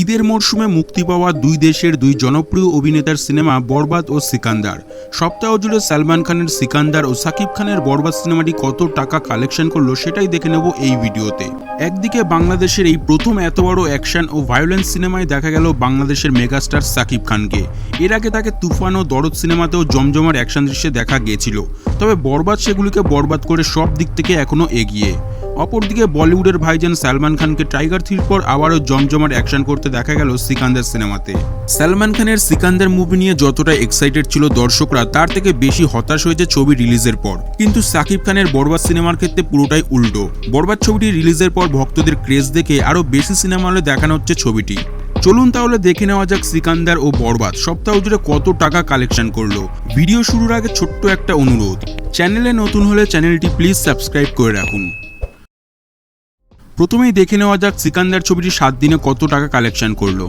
ঈদের মরশুমে মুক্তি পাওয়া দুই দেশের দুই জনপ্রিয় অভিনেতার সিনেমা বরবাদ ও সিকান্দার। সপ্তাহ জুড়ে সালমান খানের সিকান্দার ও সাকিব খানের বরবাদ সিনেমাটি কত টাকা কালেকশন করল সেটাই দেখে নেব এই ভিডিওতে। একদিকে বাংলাদেশের এই প্রথম এত বড় অ্যাকশন ও ভায়োলেন্স সিনেমায় দেখা গেল বাংলাদেশের মেগাস্টার সাকিব খানকে। এর আগে তাকে তুফান ও দরদ সিনেমাতেও জমজমার অ্যাকশন দৃশ্যে দেখা গিয়েছিল। তবে বরবাদ সেগুলিকে বরবাদ করে সব দিক থেকে এখনও এগিয়ে। অপরদিকে বলিউডের ভাইজান সালমান খানকে টাইগার থ্রির পর আবারও জমজমার অ্যাকশন করতে দেখা গেল সিকান্দার সিনেমাতে। সালমান খানের সিকান্দার মুভি নিয়ে যতটা এক্সাইটেড ছিল দর্শকরা, তার থেকে বেশি হতাশ হয়েছে ছবি রিলিজের পর। কিন্তু সাকিব খানের বরবাদ সিনেমার ক্ষেত্রে পুরোটাই উল্টো। বরবাদ ছবিটি রিলিজের পর ভক্তদের ক্রেজ দেখে আরও বেশি সিনেমা হলে দেখানো হচ্ছে ছবিটি। চলুন তাহলে দেখে নেওয়া যাক সিকান্দার ও বরবাদ। সপ্তাহ জুড়ে কত টাকা কালেকশন করল? ভিডিও শুরুর আগে ছোট্ট একটা অনুরোধ। চ্যানেলে নতুন হলে চ্যানেলটি প্লিজ সাবস্ক্রাইব করে রাখুন। প্রথমেই দেখে নেওয়া যাক সিকান্দার ছবিটি সাত দিনে কত টাকা কালেকশন করল।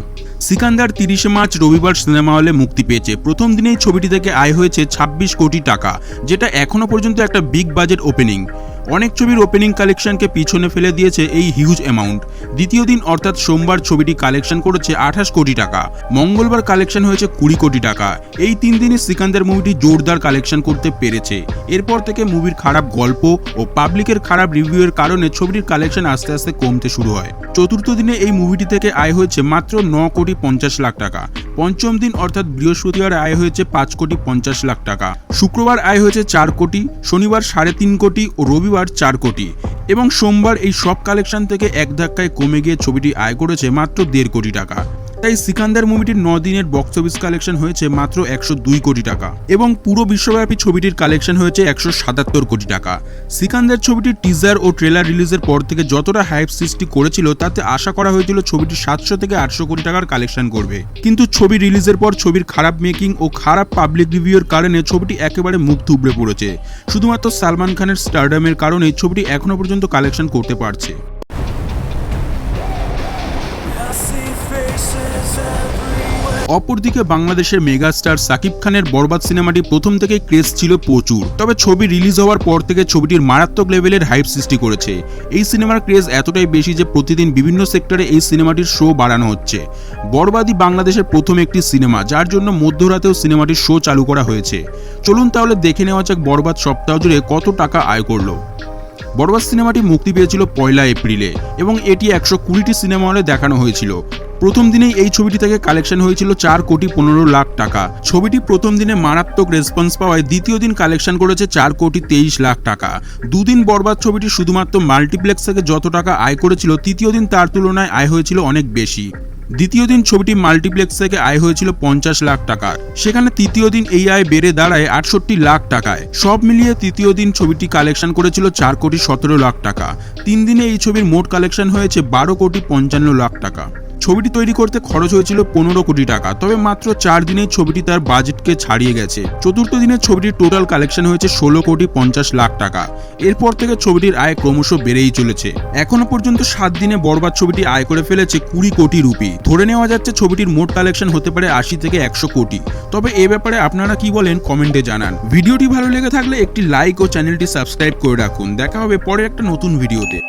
সিকান্দার তিরিশে মার্চ রবিবার সিনেমা হলে মুক্তি পেয়েছে। প্রথম দিনেই ছবিটি থেকে আয় হয়েছে ছাব্বিশ কোটি টাকা, যেটা এখনও পর্যন্ত একটা বিগ বাজেট ওপেনিং অনেক ছবির ওপেনিং কালেকশনকে পিছনে ফেলে দিয়েছে এই হিউজ অ্যামাউন্ট দ্বিতীয় দিন অর্থাৎ সোমবার ছবিটি কালেকশন করেছে আঠাশ কোটি টাকা। মঙ্গলবার কালেকশন হয়েছে কুড়ি কোটি টাকা। এই তিন দিনে সিকান্দার মুভিটি জোরদার কালেকশন করতে পেরেছে। এরপর থেকে মুভির খারাপ গল্প ও পাবলিকের খারাপ রিভিউয়ের কারণে ছবিটির কালেকশন আস্তে আস্তে কমতে শুরু হয়। চতুর্থ দিনে এই মুভিটি থেকে আয় হয়েছে মাত্র ন কোটি পঞ্চাশ লাখ টাকা। পঞ্চম দিন অর্থাৎ বৃহস্পতিবার আয় হয়েছে পাঁচ কোটি পঞ্চাশ লাখ টাকা। শুক্রবার আয় হয়েছে চার কোটি, শনিবার সাড়ে তিন কোটি ও রবিবার চার কোটি এবং সোমবার এই সব কালেকশন থেকে এক ধাক্কায় কমে গিয়ে ছবিটি আয় করেছে মাত্র দেড় কোটি টাকা। তাই সিকান্দার মুভিটির ন দিনের বক্স অফিস কালেকশন হয়েছে মাত্র একশো দুই কোটি টাকা এবং পুরো বিশ্বব্যাপী ছবিটির কালেকশন হয়েছে একশো সাতাত্তর কোটি টাকা। সিকান্দার ছবিটির টিজার ও ট্রেলার রিলিজের পর থেকে যতটা হাইপ সৃষ্টি করেছিল, তাতে আশা করা হয়েছিল ছবিটি সাতশো থেকে আটশো কোটি টাকার কালেকশন করবে। কিন্তু ছবি রিলিজের পর ছবির খারাপ মেকিং ও খারাপ পাবলিক রিভিউয়ের কারণে ছবিটি একেবারে মুখ থুবড়ে পড়েছে। শুধুমাত্র সালমান খানের স্টারডামের কারণে ছবিটি এখনও পর্যন্ত কালেকশন করতে পারছে। অপরদিকে বাংলাদেশের মেগাস্টার সাকিব খানের বরবাদ সিনেমাটি প্রথম থেকে ক্রেজ ছিল প্রচুর। তবে ছবি রিলিজ হওয়ার পর থেকে ছবিটির মারাত্মক লেভেলের হাইপ সৃষ্টি করেছে। এই সিনেমার ক্রেজ এতটাই বেশি যে প্রতিদিন বিভিন্ন সেক্টরে এই সিনেমাটির শো বাড়ানো হচ্ছে। বরবাদই বাংলাদেশের প্রথম একটি সিনেমা, যার জন্য মধ্যরাতেও সিনেমাটির শো চালু করা হয়েছে। চলুন তাহলে দেখে নেওয়া যাক বরবাদ সপ্তাহ জুড়ে কত টাকা আয় করল। বরবাদ সিনেমাটি মুক্তি পেয়েছিল পয়লা এপ্রিলে, এবং এটি একশো কুড়িটি সিনেমা হলে দেখানো হয়েছিল। প্রথম দিনেই এই ছবিটি থেকে কালেকশন হয়েছিল চার কোটি পনেরো লাখ টাকা। ছবিটি প্রথম দিনে মারাত্মক রেসপন্স পাওয়ায় দ্বিতীয় দিন কালেকশন করেছে চার কোটি তেইশ লাখ টাকা। দুদিন বরবাদ ছবিটি শুধুমাত্র মাল্টিপ্লেক্স থেকে যত টাকা আয় করেছিল, তৃতীয় দিন তার তুলনায় আয় হয়েছিল অনেক বেশি। দ্বিতীয় দিন ছবিটি মাল্টিপ্লেক্স থেকে আয় হয়েছিল পঞ্চাশ লাখ টাকা। সেখানে তৃতীয় দিন এই আয় বেড়ে দাঁড়ায় আটষট্টি লাখ টাকায়। সব মিলিয়ে তৃতীয় দিন ছবিটি কালেকশন করেছিল চার কোটি সতেরো লাখ টাকা। তিন দিনে এই ছবির মোট কালেকশন হয়েছে বারো কোটি পঞ্চান্ন লাখ টাকা। ছবিটি তৈরি করতে খরচ হয়েছিল পনেরো কোটি টাকা, তবে মাত্র চার দিনেই ছবিটি তার বাজেটকে ছাড়িয়ে গেছে। চতুর্থ দিনে ছবিটির টোটাল কালেকশন হয়েছে ষোলো কোটি পঞ্চাশ লাখ টাকা। এরপর থেকে ছবিটির আয় ক্রমশ বেড়েই চলেছে। এখনও পর্যন্ত সাত দিনে বরবাদ ছবিটি আয় করে ফেলেছে কুড়ি কোটি রুপি। ধরে নেওয়া যাচ্ছে ছবিটির মোট কালেকশন হতে পারে আশি থেকে একশো কোটি। তবে এ ব্যাপারে আপনারা কি বলেন কমেন্টে জানান। ভিডিওটি ভালো লেগে থাকলে একটি লাইক ও চ্যানেলটি সাবস্ক্রাইব করে রাখুন। দেখা হবে পরে একটা নতুন ভিডিওতে।